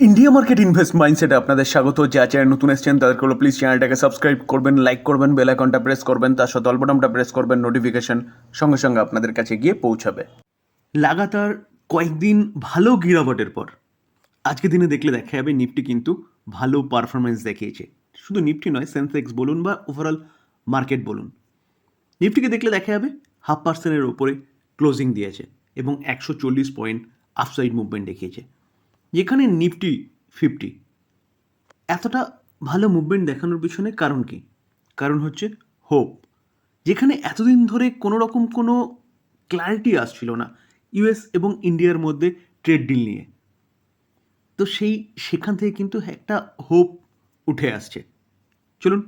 India market invest মাইন্ডসেটে আপনাদের স্বাগত। যা চ্যানেল নতুন এসছেন, তাদেরকে হলো প্লিজ চ্যানেলটাকে সাবস্ক্রাইব করবেন লাইক করবেন বেল আইকনটা প্রেস করবেন, তার সাথে অল্পটামটা প্রেস করবেন নোটিফিকেশন সঙ্গে সঙ্গে আপনাদের কাছে গিয়ে পৌঁছাবে। লাগাতার কয়েকদিন ভালো গিরাবটের পর আজকে দিনে দেখলে দেখা যাবে নিফটি কিন্তু ভালো পারফরমেন্স দেখিয়েছে। শুধু নিফটি নয় সেন্সেক্স বলুন বা ওভারঅল মার্কেট বলুন। নিফটিকে দেখলে দেখা যাবে হাফ পার্সেন্টের ওপরে ক্লোজিং দিয়েছে এবং একশো চল্লিশ পয়েন্ট আফসাইড মুভমেন্ট দেখিয়েছে। যেখানে নিফটি ফিফটি। এতটা ভালো মুভমেন্ট দেখানোর পিছনে কারণ কি? কারণ হচ্ছে হোপ যেখানে এতদিন ধরে কোনো রকম কোনো ক্ল্যারিটি আসছিল না ইউএস এবং ইন্ডিয়ার মধ্যে ট্রেড ডিল নিয়ে। তো সেই, সেখান থেকে কিন্তু একটা হোপ উঠে আসছে। চলুন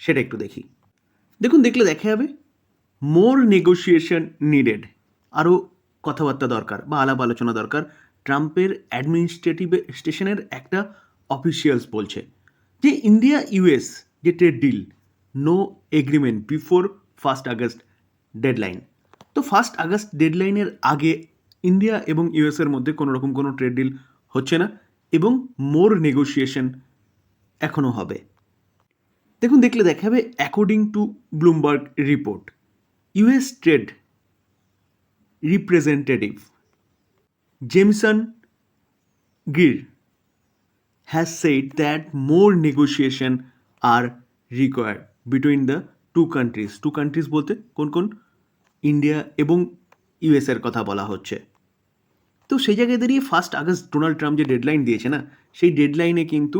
সেটা একটু দেখি। দেখুন, দেখলে দেখা যাবে মোর নেগোসিয়েশন নিডেড আরও কথাবার্তা দরকার বা আলাপ আলোচনা দরকার। ট্রাম্পের অ্যাডমিনিস্ট্রেটিভ স্টেশনের একটা অফিসিয়ালস বলছে যে ইন্ডিয়া ইউএস যে trade deal no agreement before first August deadline তো ফার্স্ট আগস্ট ডেডলাইনের আগে ইন্ডিয়া এবং ইউএসের মধ্যে কোনো রকম কোনো ট্রেড ডিল হচ্ছে না এবং মোর নেগোসিয়েশন এখনও হবে। দেখুন, দেখলে দেখা যাবে according to Bloomberg report US trade representative Jamieson Greer has said that more negotiation are required between the two countries. Two countries বলতে কোন কোন? ইন্ডিয়া এবং ইউএস এর কথা বলা হচ্ছে। তো সেই জায়গায় দাঁড়িয়ে ফার্স্ট আগস্ট ডোনাল্ড ট্রাম্প যে ডেডলাইন দিয়েছে না, সেই ডেডলাইনে কিন্তু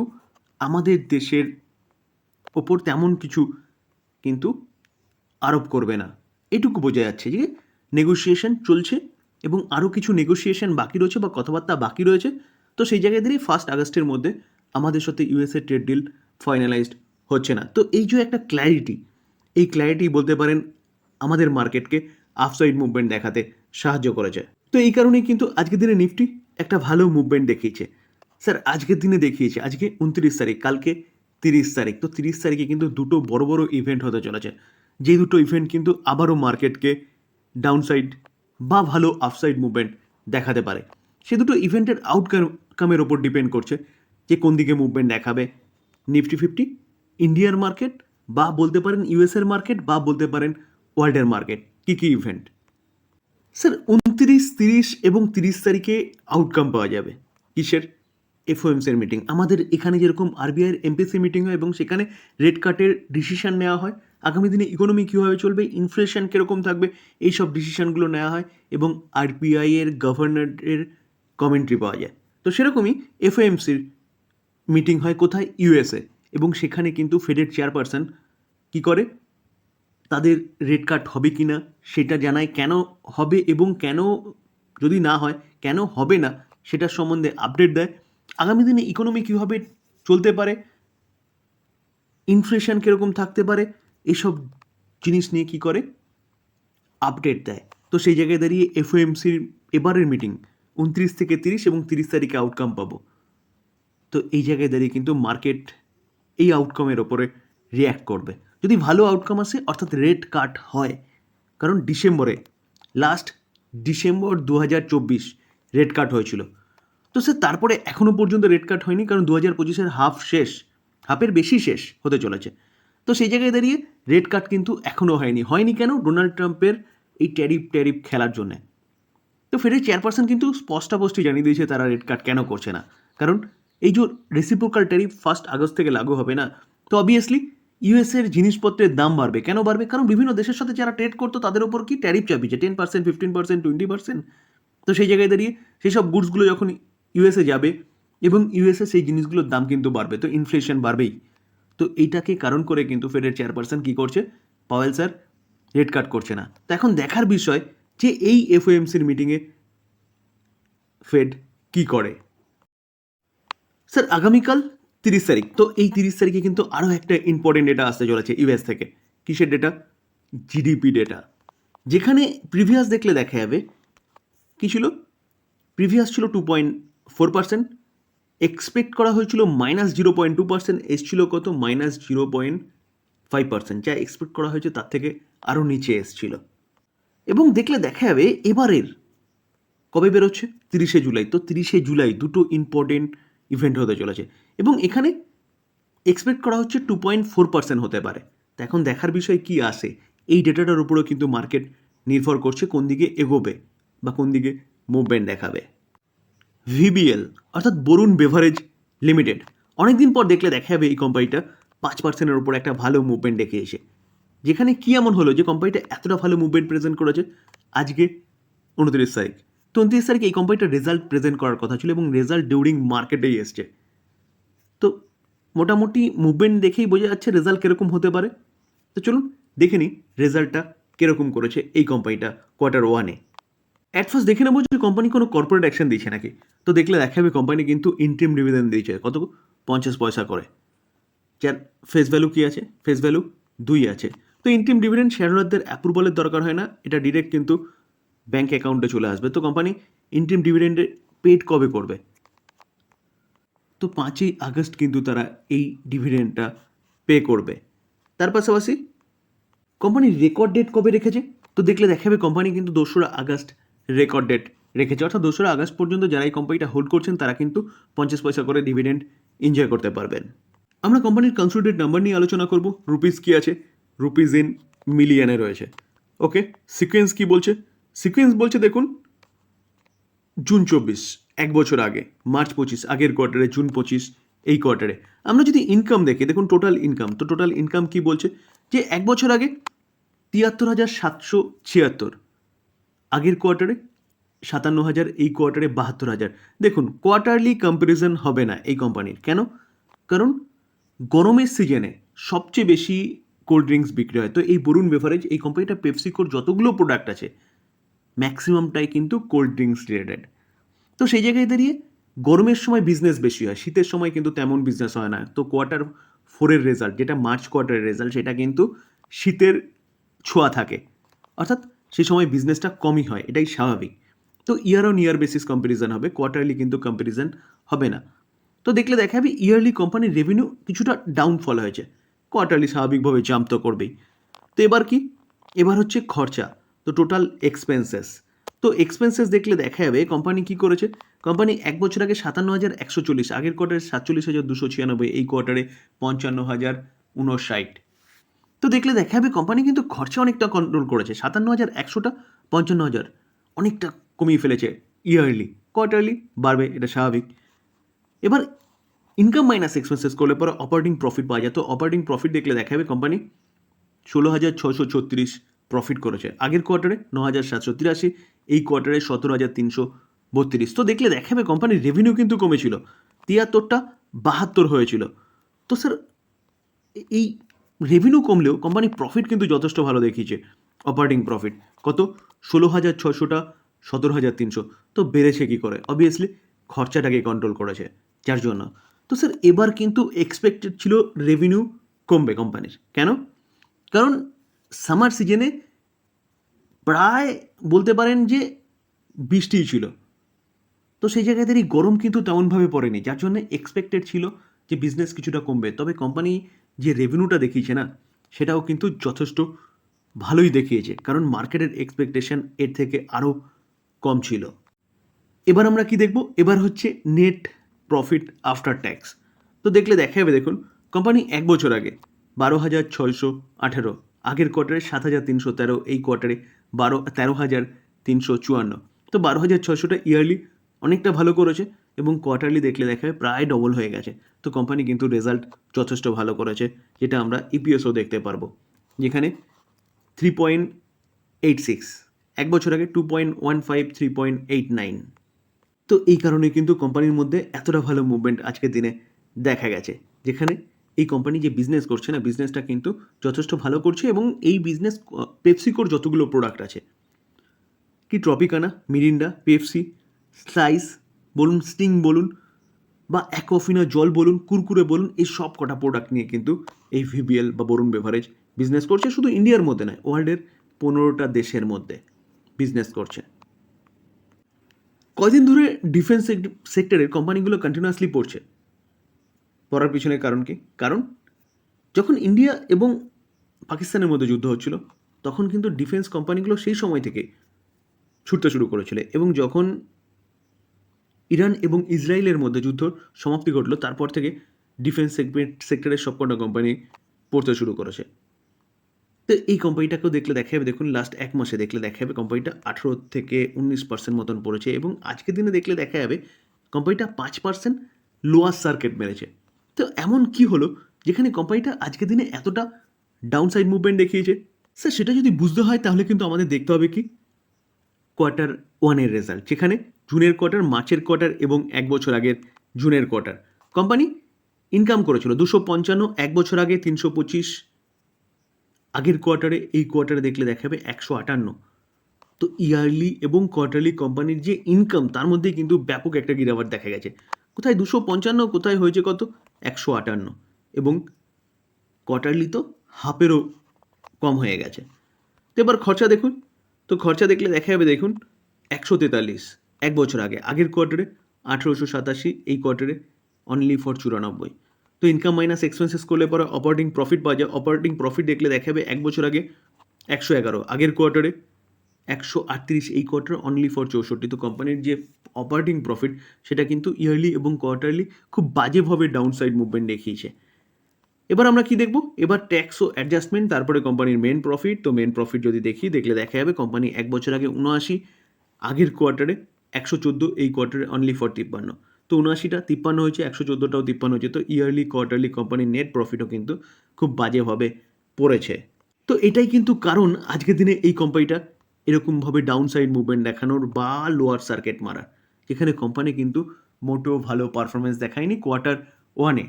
আমাদের দেশের ওপর তেমন কিছু কিন্তু আরোপ করবে না। এটুকু বোঝা যাচ্ছে যে নেগোসিয়েশন চলছে। এবং আরও কিছু নেগোসিয়েশন বাকি রয়েছে বা কথাবার্তা বাকি রয়েছে, তো সেই জায়গায় দাঁড়িয়ে ফার্স্ট আগস্টের মধ্যে আমাদের সাথে ইউএসএ ট্রেড ডিল ফাইনালাইজড হচ্ছে না। তো এই যে একটা ক্ল্যারিটি এই ক্ল্যারিটি বলতে পারেন আমাদের মার্কেটকে আফসাইড মুভমেন্ট দেখাতে সাহায্য করেছে। তো এই কারণেই কিন্তু আজকের দিনে নিফটি একটা ভালো মুভমেন্ট দেখিয়েছে। স্যার আজকের দিনে দেখিয়েছে, আজকে উনত্রিশ তারিখ, কালকে তিরিশ তারিখ, তো তিরিশ তারিখে কিন্তু দুটো বড় বড় ইভেন্ট হতে চলেছে। যে দুটো ইভেন্ট কিন্তু আবারও মার্কেটকে ডাউনসাইড বা ভালো আপসাইড মুভমেন্ট দেখাতে পারে। সে দুটো ইভেন্টের আউটকামের ওপর ডিপেন্ড করছে যে কোন দিকে মুভমেন্ট দেখাবে। নিফটি ফিফটি ইন্ডিয়ার মার্কেট বা বলতে পারেন ইউএসের মার্কেট বা বলতে পারেন ওয়ার্ল্ডের মার্কেট কী কী ইভেন্ট স্যার উনত্রিশ, তিরিশ এবং তিরিশ তারিখে আউটকাম পাওয়া যাবে। কিসের? এফওএমসির মিটিং আমাদের এখানে যেরকম আরবিআইয়ের এমপিসি মিটিং হয় এবং সেখানে রেড কার্টের ডিসিশন নেওয়া হয়। আগামী দিনে ইকোনমি কীভাবে চলবে ইনফ্লেশন কীরকম থাকবে এই সব ডিসিশনগুলো নেওয়া হয় এবং আরবিআই এর গভর্নরের কমেন্ট্রি পাওয়া যায়। তো সেরকমই এফওএমসির মিটিং হয় কোথায়? ইউএসএ এবং সেখানে কিন্তু ফেডের চেয়ারপারসন কী করে? তাদের রেড কার্ড হবে কি না সেটা জানায় কেন হবে এবং কেন যদি না হয়, কেন হবে না সেটার সম্বন্ধে আপডেট দেয়। আগামী দিনে ইকোনমি কীভাবে চলতে পারে ইনফ্লেশন কীরকম থাকতে পারে এসব জিনিস নিয়ে কী করে? আপডেট দেয়। তো সেই জায়গায় দাঁড়িয়ে এফওএমসির এবারের মিটিং উনত্রিশ থেকে তিরিশ এবং তিরিশ তারিখে আউটকাম পাবো। তো এই জায়গায় দাঁড়িয়ে কিন্তু মার্কেট এই আউটকামের ওপরে রিয়্যাক্ট করবে। যদি ভালো আউটকাম আসে, অর্থাৎ রেড কাট হয়, কারণ ডিসেম্বরে লাস্ট ডিসেম্বর দু হাজার চব্বিশ রেড কাট হয়েছিল। তো স্যার, তারপরে এখনও পর্যন্ত রেড কাট হয়নি, কারণ দু হাজার পঁচিশের হাফ শেষ হাফের বেশি শেষ হতে চলেছে। তো সেই জায়গায় দাঁড়িয়ে রেড কাট কিন্তু এখনও হয়নি। হয়নি কেন? ডোনাল্ড ট্রাম্পের এই ট্যারিফ ট্যারিফ খেলার জন্যে। তো ফেডের চেয়ারপারসন কিন্তু স্পষ্টাস্পষ্টই জানিয়ে দিয়েছে তারা রেড কার্ড কেন করছে না। কারণ এই যে রেসিপ্রোকাল ট্যারিফ ফার্স্ট আগস্ট থেকে লাগু হবে না, তো অবভিয়াসলি ইউএসের জিনিসপত্রের দাম বাড়বে। কেন বাড়বে? কারণ বিভিন্ন দেশের সাথে যারা ট্রেড করতো তাদের উপর কি tariff চাপিয়েছে? Ten percent fifteen percent twenty percent তো সেই জায়গায় দাঁড়িয়ে সেই সব গুডসগুলো যখন ইউএসএ যাবে এবং ইউএসএ সেই জিনিসগুলোর দাম কিন্তু বাড়বে। তো ইনফ্লেশন বাড়বেই। তো এইটাকে কারণ করে কিন্তু ফেডের চেয়ারপারসন কী করছে? পাওয়েল স্যার, রেড কাট করছে না। তো এখন দেখার বিষয় যে এই এফওএমসির মিটিংয়ে ফেড কি করে? স্যার, আগামীকাল তিরিশ তারিখ। তো এই তিরিশ তারিখে কিন্তু আরও একটা ইম্পর্টেন্ট ডেটা আসতে চলেছে ইউএস থেকে। কিসের ডেটা জিডিপি ডেটা যেখানে প্রিভিয়াস দেখলে দেখা যাবে, কী ছিল? প্রিভিয়াস ছিল two point four percent expect করা হয়েছিল minus zero point two percent এসছিল কত? Minus zero point five percent যা এক্সপেক্ট করা হয়েছে তার থেকে আরও নিচে এসছিল। এবং দেখলে দেখা যাবে এবারের কবে বেরোচ্ছে? তিরিশে জুলাই। তো তিরিশে জুলাই দুটো ইম্পর্টেন্ট ইভেন্ট হতে চলেছে। এবং এখানে এক্সপেক্ট করা হচ্ছে টু পয়েন্ট ফোর পার্সেন্ট হতে পারে। তো এখন দেখার বিষয় কি আসে এই ডেটাটার উপরেও কিন্তু মার্কেট নির্ভর করছে কোন দিকে এগোবে বা কোন দিকে মুভমেন্ট দেখাবে। ভিবিএল অর্থাৎ বরুণ বেভারেজ লিমিটেড। অনেকদিন পর দেখলে দেখা যাবে এই কোম্পানিটা পাঁচ পার্সেন্টের উপর একটা ভালো মুভমেন্ট দেখিয়েছে যেখানে কি এমন হলো যে কোম্পানিটা এতটা ভালো মুভমেন্ট প্রেজেন্ট করেছে? আজকে উনত্রিশ তারিখ। তো উনত্রিশ তারিখে এই কোম্পানিটার রেজাল্ট প্রেজেন্ট করার কথা ছিল এবং রেজাল্ট ডিউরিং মার্কেটেই এসছে। তো মোটামুটি মুভমেন্ট দেখেই বোঝা যাচ্ছে রেজাল্ট কীরকম হতে পারে। তো চলুন দেখে নিই রেজাল্টটা কীরকম করেছে এই কোম্পানিটা কোয়ার্টার ওয়ানে অ্যাট ফার্স্ট দেখে নেব যে কোম্পানি কোনো কর্পোরেট অ্যাকশন দিচ্ছে নাকি। তো দেখলে দেখা যাবে কোম্পানি কিন্তু ইন্ট্রিম ডিভিডেন্ড দিয়েছে। কত পঞ্চাশ পয়সা করে। যার ফেস ভ্যালু কী আছে? ফেস ভ্যালু দুই আছে। তো ইন্ট্রিম ডিভিডেন্ড শেয়ার হোল্ডারদের অ্যাপ্রুভালের দরকার হয় না। এটা ডিরেক্ট কিন্তু ব্যাঙ্ক অ্যাকাউন্টে চলে আসবে। তো কোম্পানি ইন্ট্রিম ডিভিডেন্ডে পেড কবে করবে? তো পাঁচই আগস্ট কিন্তু তারা এই ডিভিডেন্ডটা পে করবে। তার পাশাপাশি কোম্পানির রেকর্ড ডেট কবে রেখেছে? তো দেখলে দেখাবে কোম্পানি কিন্তু দোসরা আগস্ট রেকর্ড ডেট রেখেছে। অর্থাৎ দোসরা আগস্ট পর্যন্ত যারা এই কোম্পানিটা হোল্ড করছেন, তারা কিন্তু পঞ্চাশ পয়সা করে ডিভিডেন্ড এনজয় করতে পারবেন। আমরা কোম্পানির কনসিডারেট নাম্বার নিয়ে আলোচনা করব। রুপিস কী আছে? রুপিস ইন মিলিয়নে রয়েছে। ওকে সিকোয়েন্স কি বলছে? সিকোয়েন্স বলছে, দেখুন, জুন চব্বিশ, এক বছর আগে, মার্চ পঁচিশ, আগের কোয়ার্টারে জুন পঁচিশ, এই কোয়ার্টারে আমরা যদি ইনকাম দেখি, দেখুন টোটাল ইনকাম তো টোটাল ইনকাম কি বলছে? যে এক বছর আগে তিয়াত্তর হাজার সাতশো ছিয়াত্তর আগের কোয়ার্টারে সাতান্ন হাজার এই কোয়ার্টারে বাহাত্তর হাজার দেখুন, কোয়ার্টারলি কম্প্যারিজন হবে না এই কোম্পানির। কেন? কারণ গরমের সিজনে সবচেয়ে বেশি কোল্ড ড্রিঙ্কস বিক্রি হয়। তো এই বরুণ বেভারেজ, এই কোম্পানিটা পেপসিকোর যতগুলো প্রোডাক্ট আছে, ম্যাক্সিমামটাই কিন্তু কোল্ড ড্রিঙ্কস রিলেটেড। তো সেই জায়গায় দাঁড়িয়ে গরমের সময় বিজনেস বেশি হয়, শীতের সময় কিন্তু তেমন বিজনেস হয় না। তো কোয়ার্টার ফোরের রেজাল্ট যেটা মার্চ কোয়ার্টারের রেজাল্ট সেটা কিন্তু শীতের ছোঁয়া থাকে। অর্থাৎ সেই সময় বিজনেসটা কমই হয়, এটাই স্বাভাবিক। তো year on year basis comparison হবে কোয়ার্টারলি কিন্তু কম্প্যারিজন হবে না। তো দেখলে দেখা যাবে ইয়ারলি কোম্পানির রেভিনিউ কিছুটা ডাউনফল হয়েছে কোয়ার্টারলি স্বাভাবিকভাবে জাম্প তো করবেই। তো এবার কি? এবার হচ্ছে খরচা, তো টোটাল এক্সপেন্সেস তো এক্সপেন্সেস দেখলে দেখা যাবে কোম্পানি কি করেছে? কোম্পানি এক বছর আগে সাতান্ন হাজার একশো চল্লিশ, আগের কোয়ার্টারে সাতচল্লিশ হাজার দুশো ছিয়ানব্বই, এই কোয়ার্টারে পঞ্চান্ন হাজার উনষাট তো দেখলে দেখা যাবে কোম্পানি কিন্তু খরচা অনেকটা কন্ট্রোল করেছে। সাতান্ন হাজার, একশোটা, পঞ্চান্ন হাজার। অনেকটা কমিয়ে ফেলেছে ইয়ারলি কোয়ার্টারলি বাড়বে, এটা স্বাভাবিক। এবার ইনকাম মাইনাস এক্সপেন্সেস করলে পরে অপারেটিং প্রফিট পাওয়া যায়। তো অপারেটিং প্রফিট দেখলে দেখা যাবে কোম্পানি ষোলো হাজার ছশো ছত্রিশ প্রফিট করেছে। আগের কোয়ার্টারে ন হাজার সাতশো তিরাশি, এই কোয়ার্টারে সতেরো হাজার তিনশো বত্রিশ। তো দেখলে দেখা যাবে কোম্পানির রেভিনিউ কিন্তু কমেছিল। তিয়াত্তরটা বাহাত্তর হয়েছিল। তো স্যার এই রেভিনিউ কমলেও কোম্পানি প্রফিট কিন্তু যথেষ্ট ভালো দেখিয়েছে। অপারেটিং প্রফিট কত? ষোলো হাজার ছশোটা সতেরো হাজার তিনশো। তো বেড়েছে কী করে? অবভিয়াসলি খরচাটাকে কন্ট্রোল করেছে, যার জন্য। তো স্যার এবার কিন্তু এক্সপেক্টেড ছিল রেভিনিউ কমবে কোম্পানির কেন? কারণ সামার সিজনে প্রায় বলতে পারেন যে বৃষ্টিই ছিল। তো সেই জায়গায় দাঁড়িয়ে গরম কিন্তু তেমনভাবে পড়েনি, যার জন্য এক্সপেক্টেড ছিল যে বিজনেস কিছুটা কমবে। তবে কোম্পানি যে রেভিনিউটা দেখিয়েছে না, সেটাও কিন্তু যথেষ্ট ভালোই দেখিয়েছে। কারণ মার্কেটের এক্সপেকটেশন এর থেকে আরও কম ছিল। এবার আমরা কি দেখব? এবার হচ্ছে নেট প্রফিট আফটার ট্যাক্স তো দেখলে দেখা যাবে, দেখুন কোম্পানি এক বছর আগে বারো হাজার ছয়শো আঠেরো, আগের কোয়ার্টারে সাত হাজার তিনশো তেরো, এই কোয়ার্টারে বারো, তেরো হাজার তিনশো চুয়ান্ন। তো বারো হাজার ছয়শোটা ইয়ারলি অনেকটা ভালো করেছে। এবং কোয়ার্টারলি দেখলে দেখা প্রায় ডবল হয়ে গেছে। তো কোম্পানি কিন্তু রেজাল্ট যথেষ্ট ভালো করেছে, যেটা আমরা ইপিএসও দেখতে পারব। যেখানে থ্রি পয়েন্ট এইট সিক্স এক বছর আগে two point one five three point eight nine তো এই কারণে কিন্তু কোম্পানির মধ্যে এতটা ভালো মুভমেন্ট আজকের দিনে দেখা গেছে, যেখানে এই কোম্পানি যে বিজনেস করছে না বিজনেসটা কিন্তু যথেষ্ট ভালো করছে এবং এই বিজনেস পেপসিকোর যতগুলো প্রোডাক্ট আছে, কি ট্রপিকানা মিরিন্ডা পেপসি স্লাইস বলুন স্টিং বলুন বা অ্যাকোফিনা জল বলুন, কুরকুরে বলুন, এই সব কটা প্রোডাক্ট নিয়ে কিন্তু এই ভিবিএল বা বরুণ বেভারেজ বিজনেস করছে। শুধু ইন্ডিয়ার মধ্যে নয় ওয়ার্ল্ডের পনেরোটা দেশের মধ্যে বিজনেস করছে। কদিন ধরে ডিফেন্স সেক্টরের কোম্পানিগুলো কন্টিনিউয়াসলি পড়ছে। পড়ার পিছনে কারণ কি? কারণ যখন ইন্ডিয়া এবং পাকিস্তানের মধ্যে যুদ্ধ হচ্ছিল, তখন কিন্তু ডিফেন্স কোম্পানিগুলো সেই সময় থেকে ছুটতে শুরু করেছিল এবং যখন ইরান এবং ইসরায়েলের মধ্যে যুদ্ধ সমাপ্তি ঘটলো, তারপর থেকে ডিফেন্স সেগমেন্ট সেক্টরের সবকটা কোম্পানি পড়তে শুরু করেছে। তো এই কোম্পানিটাকেও দেখলে দেখা যাবে দেখুন লাস্ট এক মাসে দেখলে দেখা যাবে কোম্পানিটা আঠেরো থেকে উনিশ পার্সেন্ট মতন পড়েছে এবং আজকের দিনে দেখলে দেখা যাবে কোম্পানিটা পাঁচ পার্সেন্ট লোয়ার সার্কিট মেরেছে। তো এমন কি হলো যেখানে কোম্পানিটা আজকের দিনে এতটা ডাউন সাইড মুভমেন্ট দেখিয়েছে? স্যার, সেটা যদি বুঝতে হয় তাহলে কিন্তু আমাদের দেখতে হবে কি? কোয়ার্টার ওয়ানের রেজাল্ট যেখানে জুনের কোয়ার্টার মার্চের কোয়ার্টার এবং এক বছর আগের জুনের কোয়ার্টার কোম্পানি ইনকাম করেছিল দুশো পঞ্চান্ন, এক বছর আগে তিনশো পঁচিশ, আগের কোয়ার্টারে এই কোয়ার্টারে দেখলে দেখাবে একশো আটান্ন। তো ইয়ারলি এবং কোয়ার্টারলি কোম্পানির যে ইনকাম তার মধ্যে কিন্তু ব্যাপক একটা গিরাওয়াট দেখা গেছে। কোথায় দুশো পঞ্চান্ন, কোথায় হয়েছে কত? একশো আটান্ন। এবং কোয়ার্টারলি তো হাফেরও কম হয়ে গেছে। তো এবার খরচা দেখুন। তো খরচা দেখলে দেখা যাবে দেখুন, একশো তেতাল্লিশ। এক বছর আগে, আগের কোয়ার্টারে আঠেরোশো সাতাশি, এই কোয়ার্টারে অনলি ফর চুরানব্বই। তো ইনকাম মাইনাস এক্সপেন্সেস করলে পরে অপারেটিং প্রফিট পাওয়া যায়। অপারেটিং প্রফিট দেখলে দেখা যাবে এক বছর আগে একশো এগারো, আগের কোয়ার্টারে একশো আটত্রিশ, এই কোয়ার্টার অনলি ফর চৌষট্টি। তো কোম্পানির যে অপারেটিং প্রফিট সেটা কিন্তু ইয়ারলি এবং কোয়ার্টারলি খুব বাজেভাবে ডাউন সাইড মুভমেন্ট দেখিয়েছে। এবার আমরা কি দেখব? এবার ট্যাক্স ও অ্যাডজাস্টমেন্ট তারপরে কোম্পানির মেন প্রফিট তো মেন প্রফিট যদি দেখি, দেখলে দেখা যাবে কোম্পানি এক বছর আগে উনআশি, আগের কোয়ার্টারে একশো চোদ্দ এই কোয়ার্টারে অনলি ফর তিপ্পান্ন। তো উনআশিটা তিপ্পান্ন হয়েছে, একশো চোদ্দোটাও তিপ্পান্ন হয়েছে। তো ইয়ারলি কোয়ার্টারলি কোম্পানির নেট প্রফিটও কিন্তু খুব বাজেভাবে পড়েছে। তো এটাই কিন্তু কারণ আজকের দিনে এই কোম্পানিটা এরকমভাবে ডাউন সাইড মুভমেন্ট দেখানোর বা লোয়ার সার্কিট মারার। যেখানে কোম্পানি কিন্তু মোটেও ভালো পারফরমেন্স দেখায়নি কোয়ার্টার ওয়ানে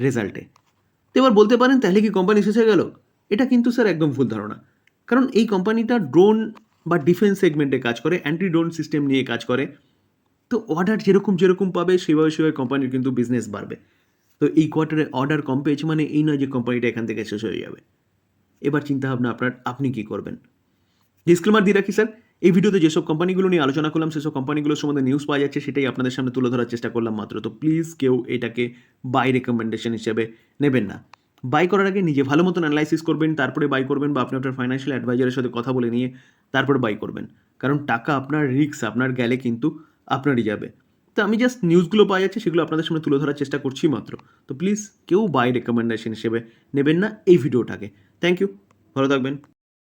রেজাল্টে তো এবার বলতে পারেন, তাহলে কি কোম্পানি শেষ হয়ে গেল? এটা কিন্তু স্যার একদম ভুল ধারণা। কারণ এই কোম্পানিটা ড্রোন বা ডিফেন্স সেগমেন্টে কাজ করে অ্যান্টি ড্রোন সিস্টেম নিয়ে কাজ করে। তো অর্ডার যেরকম যেরকম পাবে, সেভাবে সেভাবে কোম্পানির কিন্তু বিজনেস বাড়বে। তো এই কোয়ার্টারে অর্ডার কম পেয়েছে মানে এই নয় যে কোম্পানিটা এখান থেকে শেষ হয়ে যাবে। এবার চিন্তাভাবনা আপনার, আপনি কি করবেন? ডিসক্লেমার দিয়ে রাখি স্যার এই ভিডিওতে যেসব কোম্পানিগুলো নিয়ে আলোচনা করলাম, সেসব কোম্পানিগুলোর সম্বন্ধে নিউজ পাওয়া যাচ্ছে, সেটাই আপনাদের সামনে তুলে ধরার চেষ্টা করলাম মাত্র। তো প্লিজ কেউ এটাকে বাই রেকমেন্ডেশন হিসেবে নেবেন না। বাই করার আগে নিজে ভালো মতন অ্যানালাইসিস করবেন, তারপরে বাই করবেন বা আপনি আপনার ফাইন্যান্সিয়াল অ্যাডভাইজারের সাথে কথা বলে নিয়ে তারপরে বাই করবেন। কারণ টাকা আপনার রিক্স আপনার গেলে কিন্তু আপনারই যাবে। তো আমি জাস্ট নিউজগুলো পাওয়া যাচ্ছে সেগুলো আপনাদের সামনে তুলে ধরার চেষ্টা করছি মাত্র। তো প্লিজ কেউ বাই রেকমেন্ডেশন হিসেবে নেবেন না এই ভিডিওটাকে। থ্যাংক ইউ ভালো থাকবেন।